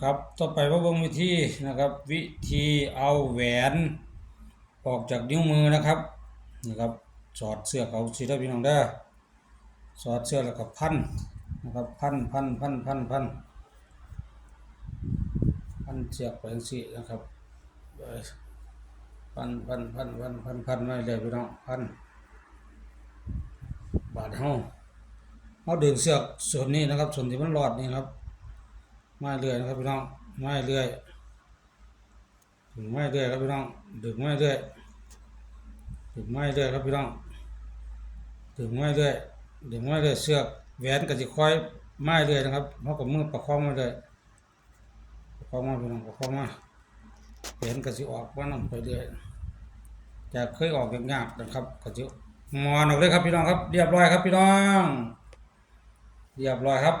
ครับต่อไปว่าเบิ่งวิธีนะครับ วิธีเอาแหวนออกจากนิ้วมือนะครับนี่ครับสอดเสื้อเขาสีได้พี่น้องเด้สอดเสื้อแล้วก็พันนะครับพันพันพันพันพันพันเสียบไปจังซี่นะครับพันพันพันพันพันพันไว้เลยพี่น้องพันบาดเฮาเฮาดึงเสือกส่วนนี้นะครับ ส่วนที่มันรอดนี่ครับ มาเรื่อยนะครับพี่น้องไมาเรื่อยดึงไมาเรื่อยครับพี่น้องดึงมาเรื่อยดึงมาเรื่อยครับพี่น้องดึงไมาเรื่อยดึงไมาเรื่อยเสือกแหวนก็สิค่อยมาเรื่อยนะครับเฮาะกับมือประคองมาเลยประคองมาพี่น้องประคองมาแหวนก็สิออกมานํไปเรื่อยจะเคยออกยากๆนะครับก็สิมอนออกเลยครับพี่น้องครับ เรียบร้อยครับพี่น้อง เรียบร้อยครับ